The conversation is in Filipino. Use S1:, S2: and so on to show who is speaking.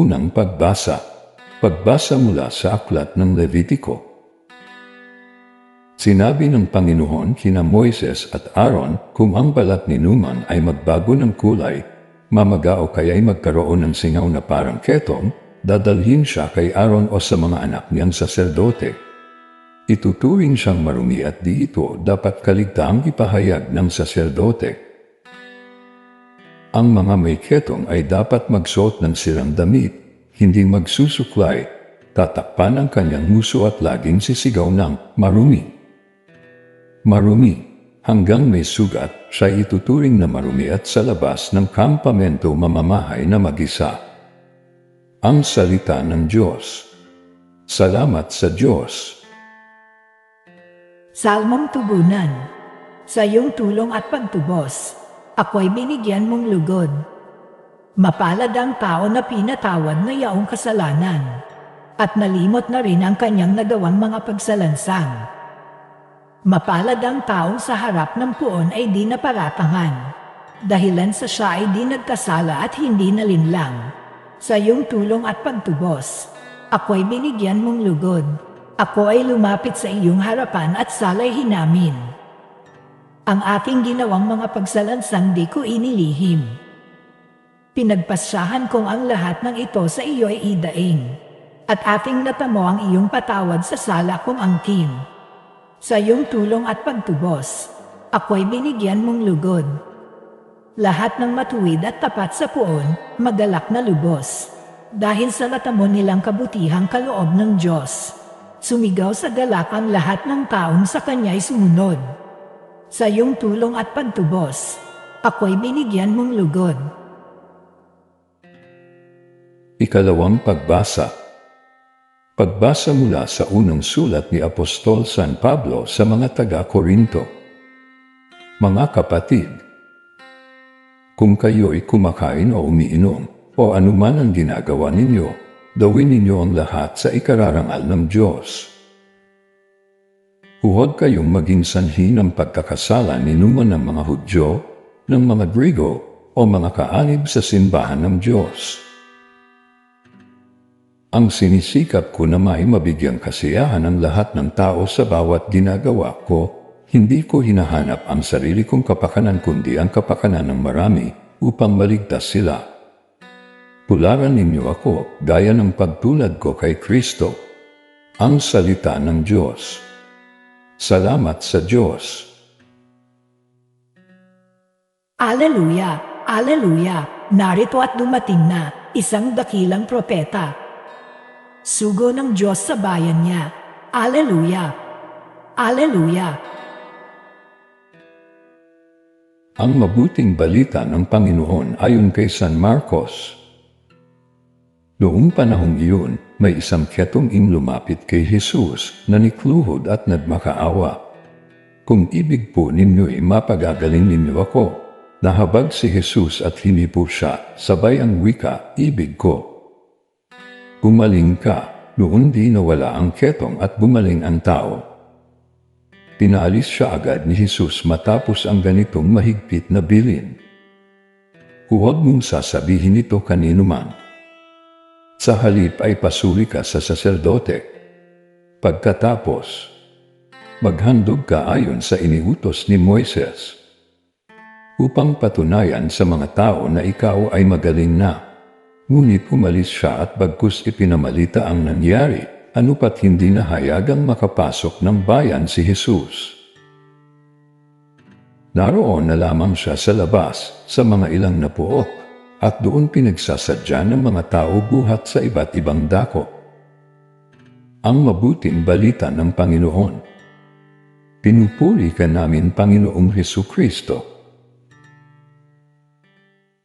S1: Unang pagbasa. Pagbasa mula sa aklat ng Levitiko. Sinabi ng Panginoon kina Moises at Aaron kung ang balat ni Numan ay magbago ng kulay, mamaga o kaya'y magkaroon ng singaw na parang ketong, dadalhin siya kay Aaron o sa mga anak niyang saserdote. Ituturing siyang marumi at di ito dapat kaligtaang ipahayag ng saserdote. Ang mga may ketong ay dapat magsuot ng sirang damit, hindi magsusuklay, tatakpan ang kanyang muso at laging sisigaw ng marumi. Marumi, hanggang may sugat, siya ituturing na marumi at sa labas ng kampamento mamamahay na mag-isa. Ang salita ng Diyos. Salamat sa Diyos.
S2: Salmong tubunan. Sa iyong tulong at pagtubos, ako'y binigyan mong lugod. Mapalad ang tao na pinatawad na yaong kasalanan, at nalimot na rin ang kanyang nagawang mga pagsalansang. Mapalad ang taong sa harap ng puon ay di naparatangan, dahilan sa siya ay di nagkasala at hindi nalinlang. Sa iyong tulong at pagtubos, ako'y binigyan mong lugod. Ako ay lumapit sa iyong harapan at salay hinamin. Ang aking ginawang mga pagsalansang di ko inilihim. Pinagpasyahan kong ang lahat ng ito sa iyo ay idaing. At ating natamo ang iyong patawad sa sala kong angkin. Sa iyong tulong at pagtubos, ako'y binigyan mong lugod. Lahat ng matuwid at tapat sa puon, magalak na lubos. Dahil sa natamo nilang kabutihang kaloob ng Diyos. Sumigaw sa galak ang lahat ng taong sa kanya'y sumunod. Sa iyong tulong at pagtubos, ako'y binigyan mong lugod.
S1: Ikalawang pagbasa. Pagbasa mula sa unang sulat ni Apostol San Pablo sa mga taga-Korinto. Mga kapatid, kung kayo'y kumakain o umiinom o anuman ang ginagawa ninyo, gawin ninyo ang lahat sa ikararangal ng Diyos. Huwag kayong maging sanhi ng pagkakasala ni numan ng mga Hudyo, ng mga Grigo, o mga kaanib sa simbahan ng Diyos. Ang sinisikap ko na may mabigyang kasiyahan ng lahat ng tao sa bawat ginagawa ko, hindi ko hinahanap ang sarili kong kapakanan kundi ang kapakanan ng marami upang maligtas sila. Tularan ninyo ako gaya ng pagtulad ko kay Kristo, ang salita ng Diyos. Salamat sa Diyos.
S2: Aleluya! Aleluya! Narito at dumating na isang dakilang propeta. Sugo ng Diyos sa bayan niya. Aleluya! Aleluya!
S1: Ang mabuting balita ng Panginoon ayon kay San Marcos. Noong panahong iyon, may isang ketong lumapit kay Jesus na nikluhod at nagmakaawa. Kung ibig po ninyo'y mapagagaling ninyo ako, nahabag si Jesus at hinipo siya, sabay ang wika, ibig ko. Gumaling ka, noon di nawala ang ketong at bumaling ang tao. Pinaalis siya agad ni Jesus matapos ang ganitong mahigpit na bilin. Huwag mong sasabihin ito kanino man. Sa halip ay pasuri ka sa saserdote. Pagkatapos, maghandog ka ayon sa iniutos ni Moises upang patunayan sa mga tao na ikaw ay magaling na. Ngunit umalis siya at bagkus ipinamalita ang nangyari, ano pat hindi nahayagang makapasok ng bayan si Jesus. Naroon na lamang siya sa labas sa mga ilang napuot at doon pinagsasadya ng mga tao buhat sa iba't ibang dako. Ang mabuting balita ng Panginoon. Pinupuri ka namin Panginoong Heso Kristo